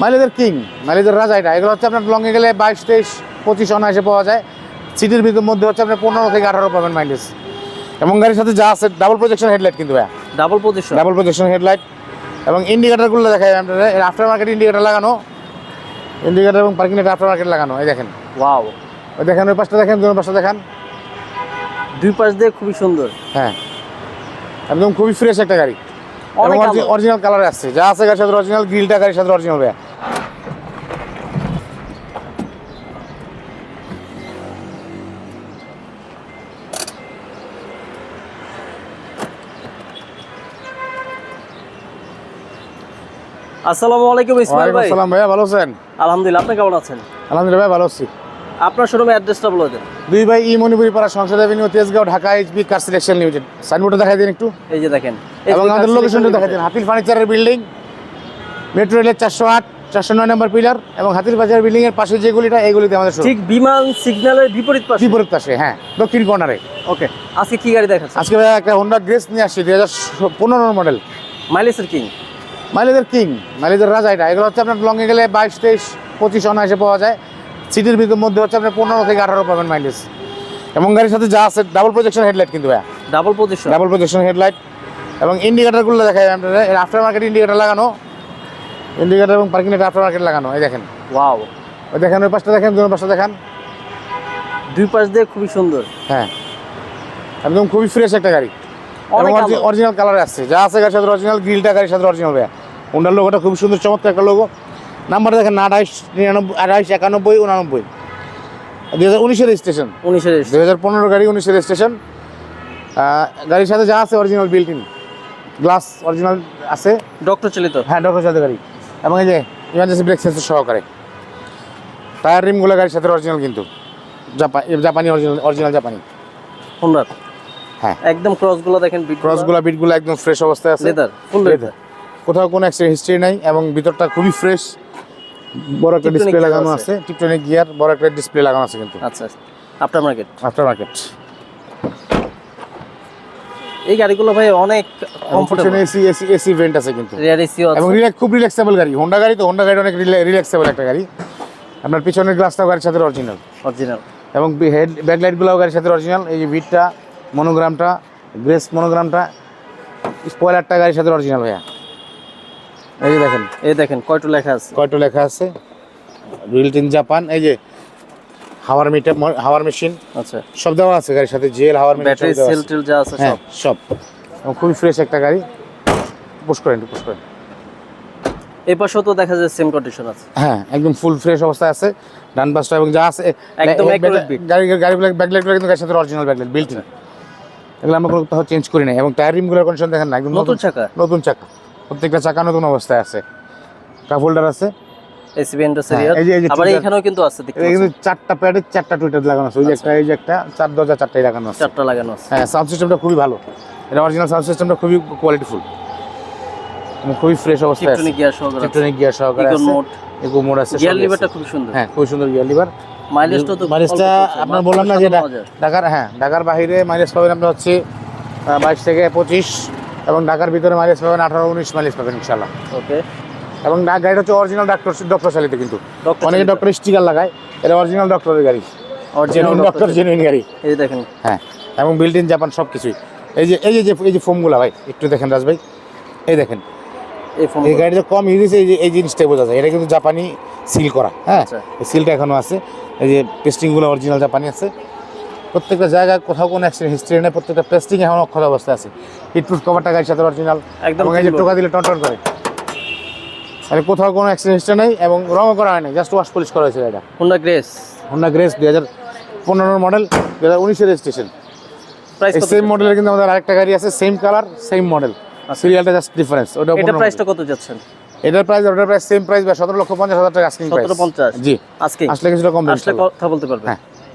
মাইলেজের king মাইলেজের রাজা এটা। এগুলো হচ্ছে আপনার লংয়ে গেলে বাইশ তেইশ পঁচিশ অনায়াসে পাওয়া যায়। সিটির ভিতর মধ্যে হচ্ছে আপনার পনেরো থেকে আঠারো পাবেন মাইলেজ এবং গাড়ির সাথে যা আছে ডাবল প্রজেকশন হেডলাইট কিন্তু ভাইয়া। Double position double projection headlight এবং ইন্ডিকেটারগুলো দেখাই আপনারা আফটার মার্কেট ইন্ডিকেটার লাগানো। ইন্ডিকেটার এবং পার্কিং আফটার মার্কেট লাগানো এই দেখেন। ওয়াও ওই দেখেন ওই পাশটা দেখেন দুই পাশটা দেখান। দুই পাশ দিয়ে খুবই সুন্দর। হ্যাঁ। একদম খুবই ফ্রেশ একটা গাড়ি। অরিজিনাল কালার আসছে। যা আছে গাড়ির সাথে অরিজিনাল গ্রিলটা গাড়ির সাথে অরিজিনাল ভাইয়া। আসসালামু আলাইকুম ইসমাইল ভাই। আসসালাম ভালো আছেন? আলহামদুলিল্লাহ আপনি কেমন আছেন? আলহামদুলিল্লাহ ভাই ভালো আছি। আপনার শোরুমে অ্যাড্রেসটা বলে দেন। দুই ভাই ই Manipuri Para Sangsad avenue Tejgaon Dhaka HB car selection limited সাইনবোর্ডটা দেখাই দিন একটু। এই যে দেখেন। এবং আমাদের লোকেশনটা দেখাই দিন। হাতিল ফার্নিচারের বিল্ডিং মেট্রো রেলের চারশো আট চারশো নয় নম্বর পিলার এবং হাতিল বাজার বিল্ডিং এর পাশে যে গলিটা এই গলিতে আমাদের ঠিক বিমান সিগন্যালের বিপরীত পাশে? বিপরীত পাশে হ্যাঁ দক্ষিণ কর্নারে ওকে আজকে কি গাড়ি দেখাচ্ছেন? আজকে একটা হোন্ডা গ্রেস নিয়ে আসছি দুই হাজার পনেরো মডেল মাইলেজের কিং মাইলেজের কিং মাইলেজের রাজা এটা। এগুলো হচ্ছে আপনার লংয়ে গেলে বাইশ তেইশ পঁচিশ অনায়াসে পাওয়া যায়। সিটির ভিতর মধ্যে হচ্ছে আপনার পনেরো থেকে আঠারো পাবেন মাইলেজ এবং গাড়ির সাথে যা আছে ডাবল প্রজেকশন হেডলাইট কিন্তু ভাইয়া। Double position double projection headlight এবং ইন্ডিকেটারগুলো দেখাই আপনারা আফটার মার্কেট ইন্ডিকেটার লাগানো। ইন্ডিকেটার এবং পার্কিং আফটার মার্কেট লাগানো এই দেখেন। ওয়াও ওই দেখেন ওই পাশটা দেখেন দুই পাশটা দেখান। দুই পাশ দিয়ে খুবই সুন্দর। হ্যাঁ। একদম খুবই ফ্রেশ একটা গাড়ি। অরিজিনাল কালার আসছে। যা আছে গাড়ির সাথে অরিজিনাল গ্রিলটা গাড়ির সাথে অরিজিনাল ভাইয়া। হোন্ডার লোগোটা খুব সুন্দর চমৎকার একটা লোগো নাম্বার দেখেন আঠাইশ নিরানব্বই আঠাইশ একানব্বই উনানব্বই। দু হাজার উনিশের রেজিস্ট্রেশন উনিশের দুই হাজার পনেরো গাড়ি উনিশের রেজিস্ট্রেশন গাড়ির সাথে যা আছে অরিজিনাল ইন গ্লাস অরিজিনাল আছে। ডক্টর চালিত? হ্যাঁ ডক্টর সাথে গাড়ি। এবং এই যে ইমার্জেন্সি ব্রেক সেন্সর সহকারে। টায়ার রিমগুলো গাড়ির সাথে অরিজিনাল কিন্তু। জাপানি জাপানি অরিজিনাল অরিজিনাল জাপানি হোন্ডার হ্যাঁ। একদম ক্রসগুলো দেখেন ক্রসগুলো বিটগুলো একদম ফ্রেশ অবস্থায় আছে। লেদার ফুল। লেদার কোথাও কোনো অ্যাক্সিডেন্ট হিস্ট্রি নাই এবং ভিতরটা খুবই ফ্রেশ বড় একটা ডিসপ্লে লাগানো আছে। টিপটনিক গিয়ার বড় একটা ডিসপ্লে লাগানো আছে কিন্তু। আচ্ছা আফটার মার্কেট আফটার মার্কেট এই গাড়িগুলো ভাই অনেক comfortable AC AC AC vent আছে কিন্তু। রিয়ার এসিও এবং রিল্যাক্স খুব রিল্যাক্সেবল গাড়ি। হোন্ডা গাড়ি তো হোন্ডা গাড়ি অনেক রিল্যাক্সেবল একটা গাড়ি। আপনার পিছনের গ্লাসটাও গাড়ির সাথে অরিজিনাল অরিজিনাল এবং হেড ব্যাকলাইটগুলোও গাড়ির সাথে অরিজিনাল এই যে বিটটা মনোগ্রামটা গ্রেস মনোগ্রামটা স্পয়লারটা গাড়ির সাথে অরিজিনাল ভাইয়া। এই দেখেন এই দেখেন কয়টা লেখা আছে। কয়টা লেখা আছে? ইন জাপান এই যে হাওয়ার মিটার হাওয়ার মেশিন। আচ্ছা। সব দেওয়া আছে গাড়ির সাথে জেল হাওয়ার ব্যাটারি সেল টেল যা আছে হ্যাঁ সব। সব। খুবই ফ্রেশ একটা গাড়ি। পুশ করেন পুশ করেন। এই পাশেও তো দেখা যায় সেম কন্ডিশন আছে। হ্যাঁ একদম ফুল ফ্রেশ অবস্থায় আছে। ডান পাশটা এবং যা আছে একদম। গাড়ি গাড়ি ব্যাকলাইটগুলো কিন্তু গাড়ির সাথে অরিজিনাল ব্যাকলাইট বিল্ট ইন এগুলো আমরা কোনো কোথাও চেঞ্জ করি নাই। এবং টায়ার রিমগুলোর কন্ডিশন দেখেন না একদম নতুন। চাকা? নতুন চাকা। প্রত্যেকটা চাকা নতুন অবস্থায় আছে। কাপ হোল্ডার আছে হ্যাঁ, আবার এখানেও কিন্তু আছে। চারটা চারটা টুইটার লাগানো আছে। ওই যে একটা এই যে একটা চার দরজা চারটাই লাগানো আছে। চারটা লাগানো আছে। হ্যাঁ সাউন্ড সিস্টেমটা খুবই ভালো। এটা অরিজিনাল সাউন্ড সিস্টেমটা খুবই কোয়ালিটিফুল খুবই ফ্রেশ অবস্থায় আছে। গিয়ার সহকারে আছে। ইলেকট্রনিক গিয়ার সহকারে আছে। মোড ইকো মোড আছে গিয়ার লিভারটা খুব সুন্দর। হ্যাঁ খুব সুন্দর গিয়ার লিভার মাইলেজটা তো মাইলেজটা আপনার বললাম না ঢাকার হ্যাঁ ঢাকার বাইরে মাইলেজ পাবেন আপনার হচ্ছে বাইশ থেকে পঁচিশ এবং ঢাকার ভিতরে মাইলেজ পাবেন আঠারো উনিশ মাইলেজ পাবেন ইনশাল্লাহ ওকে। এবং গাড়িটা হচ্ছে অরিজিনাল ডক্টর ডক্টর চালিত কিন্তু। অনেকে ডক্টর স্টিকার লাগায় এটা অরিজিনাল ডক্টরের গাড়ি। অরিজিনাল জেনুইন ডক্টর জেনুইন গাড়ি। এই দেখেন। হ্যাঁ এবং বিল্ট ইন জাপান সব কিছুই এই যে এই যে এই যে ফোমগুলো ভাই একটু দেখেন রাজ ভাই। এই দেখেন। এই এই গাড়িটা কম ইউজ হয়েছে এই যে এই জিনিসটাই বোঝা যায়। এটা কিন্তু জাপানি সিল করা। হ্যাঁ আচ্ছা। সিলটা এখনও আছে। এই যে পেস্টিংগুলো অরিজিনাল জাপানি আছে। প্রত্যেকটা জায়গায় কোথাও কোনো অ্যাক্সিডেন্ট হিস্ট্রি নেই প্রত্যেকটা পেস্টিং এখন অক্ষত অবস্থায় আছে। হিটপ্রুফ কভারটা গাড়ির সাথে অরিজিনাল একদম যে টোকা দিলে টনটন করে। মানে কোথাও কোনো অ্যাক্সিডেন্ট হিস্ট্রি নেই এবং রঙও করা হয়নি জাস্ট ওয়াশ পলিশ করা হয়েছে গাড়িটা হোন্ডা গ্রেস হোন্ডা গ্রেস দুই হাজার পনেরো মডেল দু হাজার উনিশের রেজিস্ট্রেশন প্রাইস সেম মডেলের কিন্তু আমাদের আরেকটা গাড়ি আছে সেম কালার সেম মডেল সিরিয়ালটা জাস্ট ডিফারেন্স ওটা এটা 15 প্রাইসটা কত যাচ্ছেন? এটার প্রাইস ওটার প্রাইস সেম প্রাইস বা সতেরো লক্ষ পঞ্চাশ হাজার টাকা আস্কিং প্রাইস 1750 জি। আজকে আসলে কিছুটা কম আসলে কথা বলতে পারবেন। হ্যাঁ।